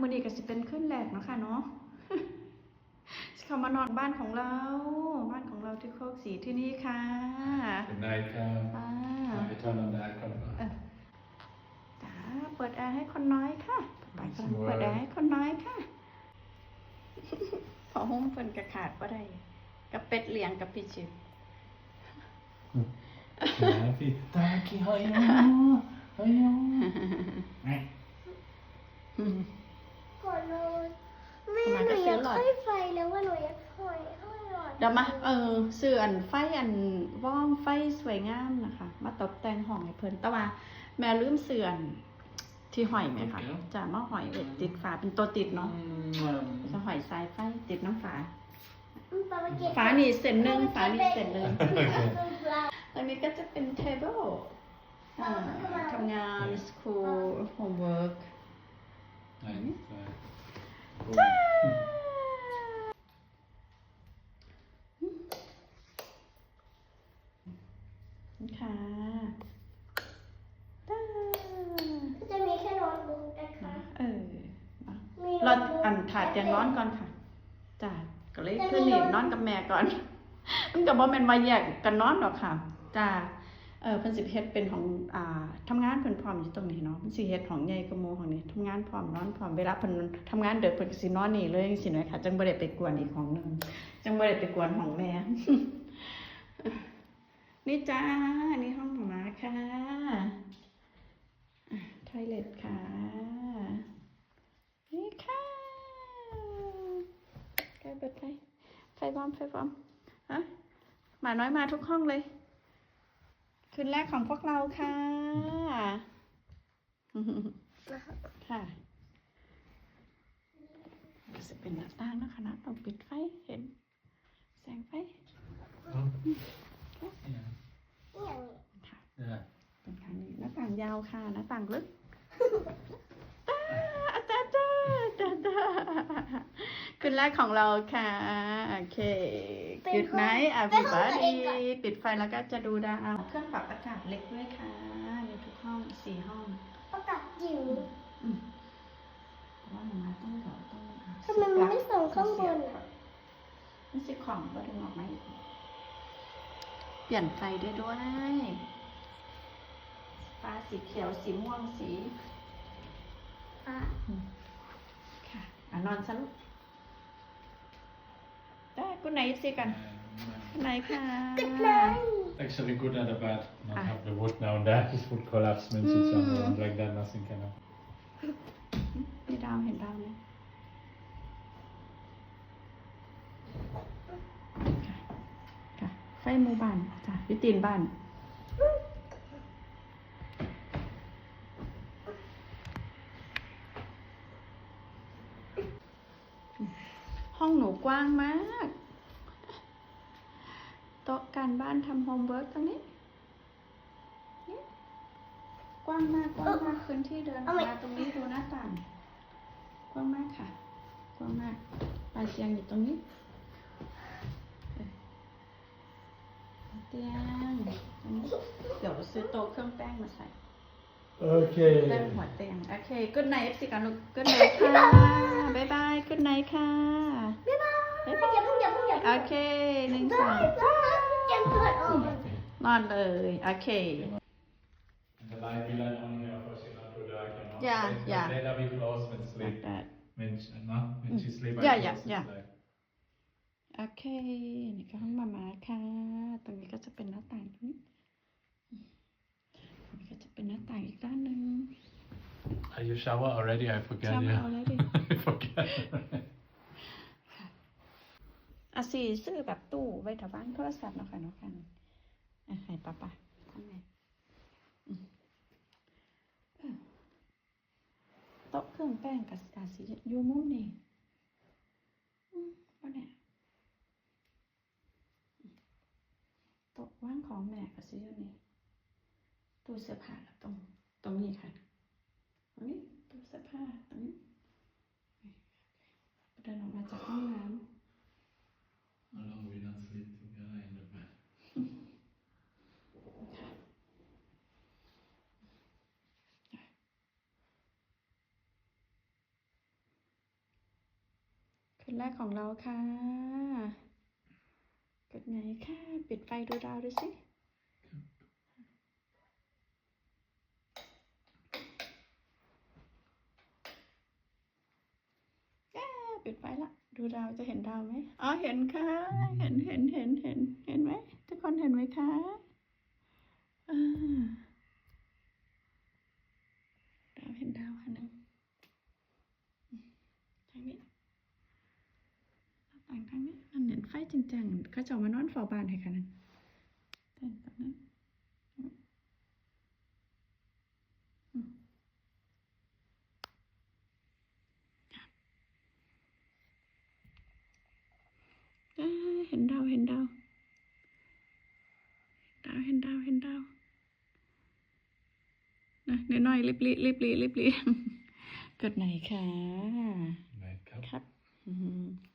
มื้อนี้ก็สิเป็นขึ้นแรกเนาะค่ะเนาะเข้ามานอนบ้านของเรา บ้านของเราที่โคกสีที่นี่ค่ะ Good night, Cam. อ่า Let me turn on the aircon. จ้าเปิดแอร์ให้คนน้อยค่ะป้ากำลังเปิดแอร์ให้คนน้อยค่ะพอหุ้มเพิ่นกระขาดบ่ได้กับเป็ดเลี้ยงกับพี่ชิว Happy. Tack, hej då. Hej då. Nej. ก่อนนอนแม่หนูอยากค่อยไฟแล้วว่าหนูอยากค่อยค่อยหลอดเดี๋ยวมาเออซื้ออันไฟอันว่องไฟสวยงามนะคะ มาตกแต่งห้องให้เพิ่นแต่ว่า แม่ลืมเสื่อนที่หอยไหมคะจะมาหอยไว้ติดฝาเป็นตัวติดเนาะจะหอยสายไฟติดน้ำฝาอืมปาไปเก็บฝานี่เส้นหนึ่งฝานี่เส้นหนึ่งโอเคตรงนี้ก็จะเป็น table อ่าทำงาน school homework Nej, inte. Cool. ค่ะตาจะมีแค่นอนดูนะคะ เออมีรออันถาดเตียงนอนก่อนค่ะจ้ะก็เลยขึ้นนี่นอนกับแม่ก่อน มันก็บ่แม่นว่าแยกกันนอนหรอกค่ะจ้า เออเพิ่นสิเฮ็ดเป็นของอ่าทำงานเพิ่นพร้อมอยู่ตรงนี้เนาะเพิ่นสิเฮ็ดของใหญ่กว่าหมู่ของนี้ทำงานพร้อมนอนพร้อมเวลาเพิ่นทำงานเด็กเพิ่นก็สินอนนี่เลยจังซี่นะคะจังบ่ได้ไปกวนอีกของหนึงจังบ่ได้ไปกวนของแม่นี่จ้านี่ห้องของม้าค่ะทอยเล็ตค่ะ นี่ค่ะใกล้เปิดไฟไฟบอมไฟบอมฮะหมาน้อยมาทุกห้องเลย คืนแรกของพวกเราค่ะ ค่ะก็จะเป็นหน้าต่างนะคะนะต้องปิดไฟเห็น แสงไฟ Ja. อย่างค่ะ Ja. เป็นทางนี้หน้าต่างยาวค่ะ หน้าต่างลึกตาตาตาตา คืนแรกของเราค่ะ โอเค Good night everybody ปิดไฟแล้วก็จะดูดาวเครื่องปรับอากาศเล็กด้วยค่ะ มีทุกห้องสี่ห้องประกาศจิ๋วอืมเพราะว่าหนูมาต้องเดี๋ยวต้องอะทำไมมันไม่ส่งข้างบนอะมันสิของก็ดึงออกมาอีกเปลี่ยนไฟได้ด้วยฟ้าสีเขียวสีม่วงสีอะค่ะอะนอนซะลูก ได้กุนไหนสิกัน Um, กุนไหนค่ะกึดเลย Actually, good and bad. Not Ah. have the wood now and then. It would collapse when it's Mm. on like that. Nothing can happen. มีดาวเห็นดาวไหมค่ะค่ะไฟหมู่บ้านจ้ะอยุตีนบ้านห้องหนูกว้างมากโต๊ะการบ้านทำโฮมเวิร์กตรงนี้นี่กว้างมากกว้างมากพื้นที่เดินออกมาตรงนี้ดูหน้าต่าง กว้างมากค่ะ กว้างมากปลายเตียงอยู่ตรงนี้เออเตียงตรงนี้เดี๋ยวซื้อโต๊ะเครื่องแป้งมาใส่ Okay. แป้งหัวเตียงโอเคกุดไนท์สิกันลูกกุดไนท์ค่ะบ๊ายบายกุดไนท์ค่ะบ๊ายบายบ๊ายอย่าบายเพิ่งอย่าเพิ่งอย่าโอเพิ่งเคหนึ่งสได้อง ได้แกเปิดออกนอนเลยโอเค The light will light on here for she not too dark, you know. Yeah, It's yeah. Later we close when sleep. like that When she, no, when she sleep. I Yeah, close yeah, this yeah. light. โอเค นี่ก็ห้องมามาค่ะ ตรงนี้ก็จะเป็นหน้าต่างตรงนี้ตรงนี้ก็จะเป็นหน้าต่างอีกด้านหนึ่ง Are you shower already? I forget. Shower yeah. already. I forget. อะสี่ซื้อแบบตู้ไว้ถวางโทรศัพท์เนาะค่ะเนาะกันอะให้ป้าป้าทำไงโต๊ะเครื่องแป้งกับกาสีอยู่มุมนี่อืมว่าเนี่ยโต๊ะว่างของแม่กับสีอยู่นี่ตู้เสื้อผ้าตรงตรงนี้ค่ะตรงนี้ตู้เสื้อผ้าตรงนี้เดินออกมาจากห้องน้ำ How long we not sleep together in the bed? โคืนแรกของเราค่ะ กดไหนค่ะ ปิดไฟดูดาวดูสิแย่ปิดไฟละ ดูดาวจะเห็นดาวไหมอ๋อ เห็นค่ะ เห็น เห็น เห็น เห็น เห็นไหม ทุกคนเห็นไหมคะดาวเห็นดาวค่ะหนึ่งทางนี้หน้าต่างทางนี้ นั่นเห็น ไฟจริงๆเขาจะเอามานอนเฝ้าบ้านให้ค่ะนั่นเต้นแบบนั้นอืมอ่าเห็นดาวเห็นดาวดาวเห็นดาวเห็นดาวนะน้อยๆลิบลิลิบลิลิบลิกดไหนคะ Night cup. ครับอืม